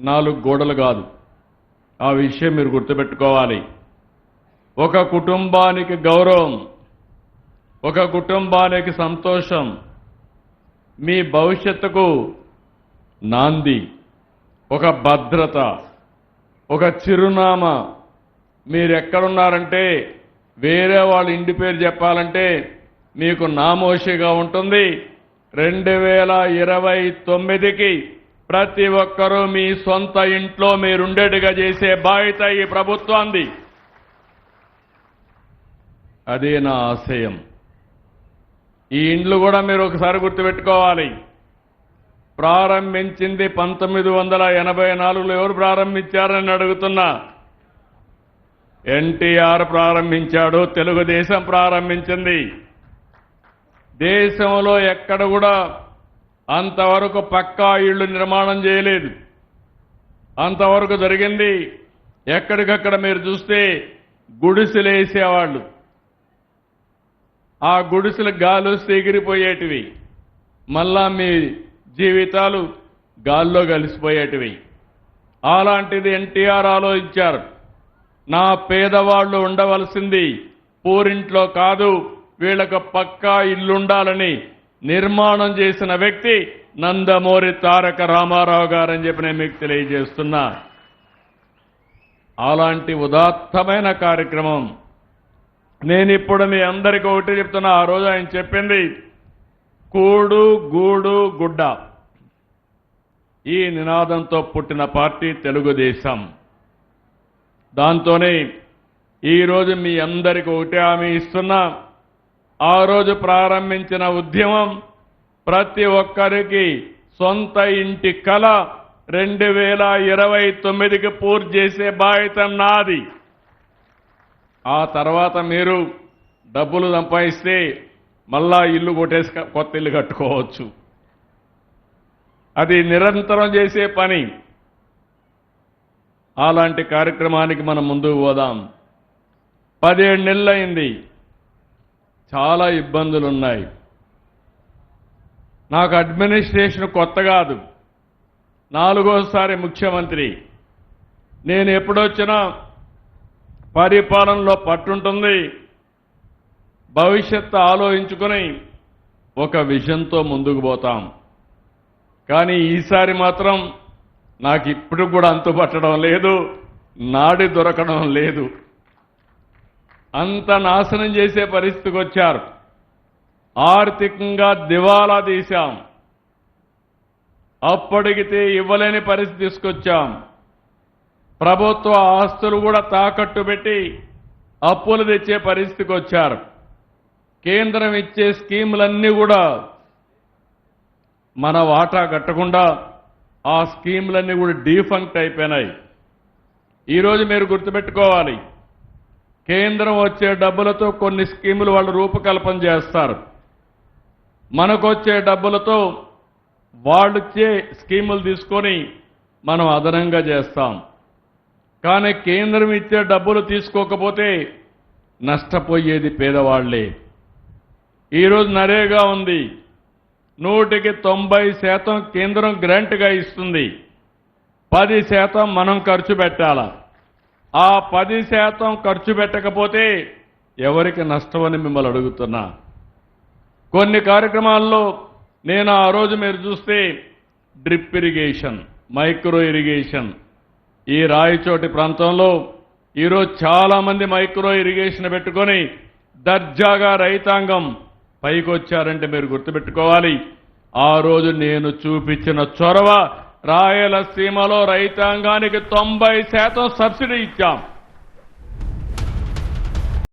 నాలుగు గోడలు కాదు. ఆ విషయం మీరు గుర్తుపెట్టుకోవాలి. ఒక కుటుంబానికి గౌరవం ఒక కుటుంబానికి సంతోషం మీ భవిష్యత్తుకు నాంది ఒక భద్రత ఒక చిరునామా. మీరు ఎక్కడున్నారంటే వేరే వాళ్ళ ఇంటి పేరు చెప్పాలంటే మీకు నామోషిగా ఉంటుంది. రెండు వేల ఇరవై తొమ్మిదికి ప్రతి ఒక్కరూ మీ సొంత ఇంట్లో మీరుండేట్టుగా చేసే బాధ్యత ఈ ప్రభుత్వాన్ని అదే నా ఆశయం. ఈ ఇండ్లు కూడా మీరు ఒకసారి గుర్తుపెట్టుకోవాలి. ప్రారంభించింది పంతొమ్మిది వందల ఎనభై నాలుగులో ఎవరు ప్రారంభించారని అడుగుతున్నా. ఎన్టీఆర్ ప్రారంభించాడు తెలుగుదేశం ప్రారంభించింది. దేశంలో ఎక్కడ కూడా అంతవరకు పక్కా ఇళ్ళు నిర్మాణం చేయలేదు. అంతవరకు జరిగింది ఎక్కడికక్కడ మీరు చూస్తే గుడిసెలు వేసేవాళ్ళు. ఆ గుడిసెలు గాలు ఎగిరిపోయేటివి మళ్ళా మీ జీవితాలు గాల్లో కలిసిపోయేటివి. అలాంటిది ఎన్టీఆర్ ఆలోచించారు. నా పేదవాళ్ళు ఉండవలసింది పూరింట్లో కాదు వీళ్ళకు పక్కా ఇల్లుండాలని నిర్మాణం చేసిన వ్యక్తి నందమూరి తారక రామారావు గారని చెప్పి నేను మీకు తెలియజేస్తున్నా. అలాంటి ఉదాత్తమైన కార్యక్రమం. నేను ఇప్పుడు మీ అందరికీ ఒకటి చెప్తున్నా. ఆ రోజు ఆయన చెప్పింది కూడు గూడు గుడ్డ. ఈ నినాదంతో పుట్టిన పార్టీ తెలుగుదేశం. దాంతోనే ఈరోజు మీ అందరికీ ఒకటి హామీ ఇస్తున్నా. ఆ రోజు ప్రారంభించిన ఉద్యమం ప్రతి ఒక్కరికి సొంత ఇంటి కళ రెండు వేల ఇరవై తొమ్మిదికి పూర్తి చేసే బాధ్యత నాది. ఆ తర్వాత మీరు డబ్బులు సంపాదిస్తే మళ్ళా ఇల్లు కొట్టేసి కొత్త ఇల్లు కట్టుకోవచ్చు. అది నిరంతరం చేసే పని. అలాంటి కార్యక్రమానికి మనం ముందుకు పోదాం. పదిహేడు నెలలైంది. చాలా ఇబ్బందులు ఉన్నాయి నాకు అడ్మినిస్ట్రేషన్ కొత్త కాదు. నాలుగోసారి ముఖ్యమంత్రి. నేను ఎప్పుడొచ్చినా పరిపాలనలో పట్టుంటుంది. భవిష్యత్తు ఆలోచించుకొని ఒక విజన్తో ముందుకు పోతాం. కానీ ఈసారి మాత్రం నాకు ఇప్పుడు కూడా అంతుపట్టడం లేదు. నాడి దొరకడం లేదు. అంత నాశనం చేసే పరిస్థితికి వచ్చారు. ఆర్థికంగా దివాలా తీశాం. అప్పటికితే ఇవ్వలేని పరిస్థితి తీసుకొచ్చాం. ప్రభుత్వ ఆస్తులు కూడా తాకట్టు పెట్టి అప్పులు తెచ్చే పరిస్థితికి వచ్చారు. కేంద్రం ఇచ్చే స్కీములన్నీ కూడా మన వాటా కట్టకుండా ఆ స్కీములన్నీ కూడా డీఫంక్ట్ అయిపోయినాయి. ఈరోజు మీరు గుర్తుపెట్టుకోవాలి. కేంద్రం వచ్చే డబ్బులతో కొన్ని స్కీములు వాళ్ళు రూపకల్పన చేస్తారు. మనకొచ్చే డబ్బులతో వాళ్ళిచ్చే స్కీములు తీసుకొని మనం అదనంగా చేస్తాం. కానీ కేంద్రం ఇచ్చే డబ్బులు తీసుకోకపోతే నష్టపోయేది పేదవాళ్ళే. ఈరోజు నరేగా ఉంది. నూటికి తొంభై శాతం కేంద్రం గ్రాంట్గా ఇస్తుంది. పది శాతం మనం ఖర్చు పెట్టాల? ఆ పది శాతం ఖర్చు పెట్టకపోతే ఎవరికి నష్టమని మిమ్మల్ని అడుగుతున్నా. కొన్ని కార్యక్రమాల్లో నేను ఆ రోజు మీరు చూస్తే డ్రిప్ ఇరిగేషన్ మైక్రో ఇరిగేషన్. ఈ రాయచోటి ప్రాంతంలో ఈరోజు చాలామంది మైక్రో ఇరిగేషన్ పెట్టుకొని దర్జాగా రైతాంగం పైకొచ్చారంటే మీరు గుర్తుపెట్టుకోవాలి. ఆ రోజు నేను చూపించిన చొరవ రాయలసీమలో రైతాంగానికి తొంభై శాతం సబ్సిడీ ఇచ్చాం.